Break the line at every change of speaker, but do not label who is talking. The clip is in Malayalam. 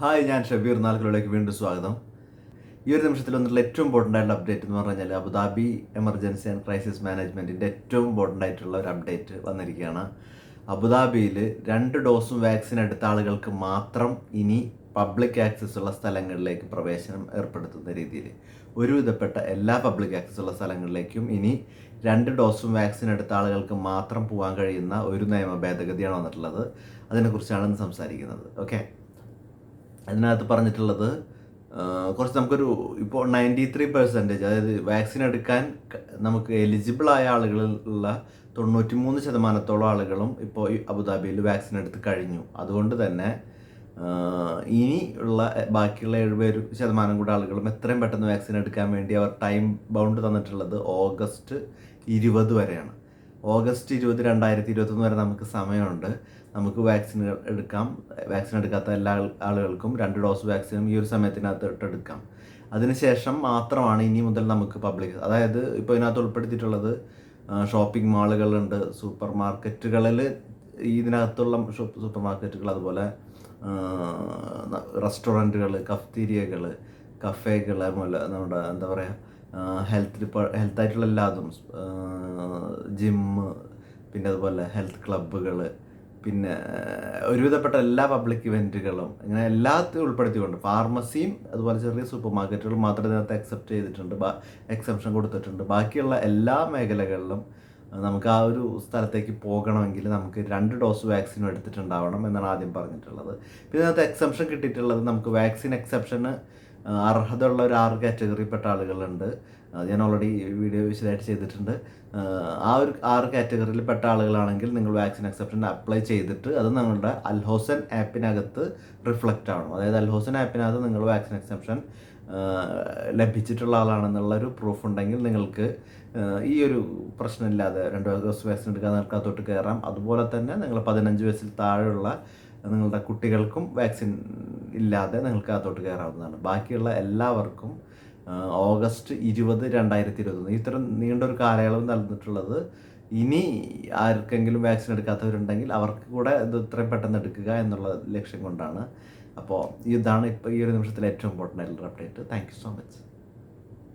ഹായ് ഞാൻ ഷബീർ. നാൽക്കലോടേക്ക് വീണ്ടും സ്വാഗതം. ഈ ഒരു നിമിഷത്തിൽ വന്നിട്ടുള്ള ഏറ്റവും ഇമ്പോർട്ടന്റ് ആയിട്ടുള്ള അപ്ഡേറ്റ് എന്ന് പറഞ്ഞു കഴിഞ്ഞാൽ അബുദാബി എമർജൻസി ആൻഡ് ക്രൈസിസ് മാനേജ്മെന്റിന്റെ ഏറ്റവും ഇമ്പോർട്ടന്റ് ആയിട്ടുള്ള ഒരു അപ്ഡേറ്റ് വന്നിരിക്കുകയാണ്. അബുദാബിയിൽ രണ്ട് ഡോസും വാക്സിൻ എടുത്ത ആളുകൾക്ക് മാത്രം ഇനി പബ്ലിക് ആക്സസ് ഉള്ള സ്ഥലങ്ങളിലേക്ക് പ്രവേശനം ഏർപ്പെടുത്തുന്ന രീതിയിൽ ഒരുവിധപ്പെട്ട എല്ലാ പബ്ലിക് ആക്സസ് ഉള്ള സ്ഥലങ്ങളിലേക്കും ഇനി രണ്ട് ഡോസും വാക്സിൻ എടുത്ത ആളുകൾക്ക് മാത്രം പോകാൻ കഴിയുന്ന ഒരു നിയമ ഭേദഗതിയാണ് വന്നിട്ടുള്ളത്. അതിനെക്കുറിച്ചാണ് സംസാരിക്കുന്നത്. ഓക്കെ അതിനകത്ത് പറഞ്ഞിട്ടുള്ളത് കുറച്ച് നമുക്കൊരു ഇപ്പോൾ നയന്റി ത്രീ പെർസെന്റേജ് അതായത് വാക്സിൻ എടുക്കാൻ നമുക്ക് എലിജിബിൾ ആയ ആളുകളിലുള്ള തൊണ്ണൂറ്റി മൂന്ന് ശതമാനത്തോളം ആളുകളും ഇപ്പോൾ അബുദാബിയിൽ വാക്സിൻ എടുത്ത് കഴിഞ്ഞു. അതുകൊണ്ട് തന്നെ ഇനിയുള്ള ഇനി ഉള്ള ബാക്കിയുള്ള എഴുപത് ശതമാനം കൂടെ ആളുകളും എത്രയും പെട്ടെന്ന് വാക്സിൻ എടുക്കാൻ വേണ്ടി അവർ ടൈം ബൗണ്ട് തന്നിട്ടുള്ളത് ഓഗസ്റ്റ് ഇരുപത് വരെയാണ്. ഓഗസ്റ്റ് ഇരുപത് രണ്ടായിരത്തി ഇരുപത്തൊന്ന് വരെ നമുക്ക് സമയമുണ്ട്. നമുക്ക് വാക്സിൻ എടുക്കാം. വാക്സിൻ എടുക്കാത്ത എല്ലാ ആളുകൾക്കും രണ്ട് ഡോസ് വാക്സിനും ഈ ഒരു സമയത്തിനകത്ത് എടുക്കാം. അതിനുശേഷം മാത്രമാണ് ഇനി മുതൽ നമുക്ക് പബ്ലിക് അതായത് ഇപ്പോൾ ഇതിനകത്ത് ഉൾപ്പെടുത്തിയിട്ടുള്ളത് ഷോപ്പിംഗ് മാളുകളുണ്ട് സൂപ്പർ മാർക്കറ്റുകളിൽ ഇതിനകത്തുള്ള സൂപ്പർ മാർക്കറ്റുകൾ അതുപോലെ റെസ്റ്റോറന്റുകൾ കഫ്തീരിയകൾ കഫേകൾ അതുപോലെ നമ്മുടെ എന്താ പറയുക ഹെൽത്ത് ഹെൽത്തായിട്ടുള്ള എല്ലാതും ജിമ്മ് പിന്നെ അതുപോലെ ഹെൽത്ത് ക്ലബ്ബുകൾ പിന്നെ ഒരുവിധപ്പെട്ട എല്ലാ പബ്ലിക് ഇവന്റുകളും ഇങ്ങനെ എല്ലാത്തിനും ഉൾപ്പെടുത്തിക്കൊണ്ട് ഫാർമസിയും അതുപോലെ ചെറിയ സൂപ്പർ മാർക്കറ്റുകളും മാത്രമേ ഇതിനകത്ത് അക്സെപ്റ്റ് ചെയ്തിട്ടുണ്ട്. ബാ എക്സെപ്ഷൻ കൊടുത്തിട്ടുണ്ട്. ബാക്കിയുള്ള എല്ലാ മേഖലകളിലും നമുക്ക് ആ ഒരു സ്ഥലത്തേക്ക് പോകണമെങ്കിൽ നമുക്ക് രണ്ട് ഡോസ് വാക്സിനും എടുത്തിട്ടുണ്ടാവണം എന്നാണ് ആദ്യം പറഞ്ഞിട്ടുള്ളത്. പിന്നെ അതിനകത്ത് എക്സെപ്ഷൻ കിട്ടിയിട്ടുള്ളത് നമുക്ക് വാക്സിൻ എക്സെപ്ഷന് അർഹതയുള്ള ഒരു ആറ് കാറ്റഗറിപ്പെട്ട ആളുകളുണ്ട്. അത് ഞാൻ ഓൾറെഡി വീഡിയോ വിശദമായിട്ട് ചെയ്തിട്ടുണ്ട്. ആ ഒരു ആറ് കാറ്റഗറിയിൽ പെട്ട ആളുകളാണെങ്കിൽ നിങ്ങൾ വാക്സിൻ എക്സെപ്ഷൻ അപ്ലൈ ചെയ്തിട്ട് അത് നിങ്ങളുടെ അൽഹോസൻ ആപ്പിനകത്ത് റിഫ്ലക്റ്റ് ആവണം. അതായത് അൽഹോസൻ ആപ്പിനകത്ത് നിങ്ങൾ വാക്സിൻ എക്സെപ്ഷൻ ലഭിച്ചിട്ടുള്ള ആളാണെന്നുള്ളൊരു പ്രൂഫ് ഉണ്ടെങ്കിൽ നിങ്ങൾക്ക് ഈ ഒരു പ്രശ്നമില്ലാതെ രണ്ട് ഡോസ് വാക്സിൻ എടുക്കാൻ നിൽക്കാത്തോട്ട് കയറാം അതുപോലെ തന്നെ നിങ്ങൾ പതിനഞ്ച് വയസ്സിൽ താഴെയുള്ള നിങ്ങളുടെ കുട്ടികൾക്കും വാക്സിൻ ഇല്ലാതെ നിങ്ങൾക്ക് അകത്തോട്ട് കയറാവുന്നതാണ്. ബാക്കിയുള്ള എല്ലാവർക്കും ഓഗസ്റ്റ് ഇരുപത് രണ്ടായിരത്തി ഇരുപത്തൊന്ന് ഇത്തരം നീണ്ടൊരു കാലയളവ് നൽകിയിട്ടുള്ളത് ഇനി ആർക്കെങ്കിലും വാക്സിൻ എടുക്കാത്തവരുണ്ടെങ്കിൽ അവർക്ക് കൂടെ ഇത് ഇത്രയും പെട്ടെന്ന് എടുക്കുക എന്നുള്ള ലക്ഷ്യം കൊണ്ടാണ്. അപ്പോൾ ഇതാണ് ഇപ്പോൾ ഈ ഒരു നിമിഷത്തിൽ ഏറ്റവും ഇമ്പോർട്ടന്റ് ആയിട്ടുള്ള അപ്ഡേറ്റ് താങ്ക് സോ മച്ച്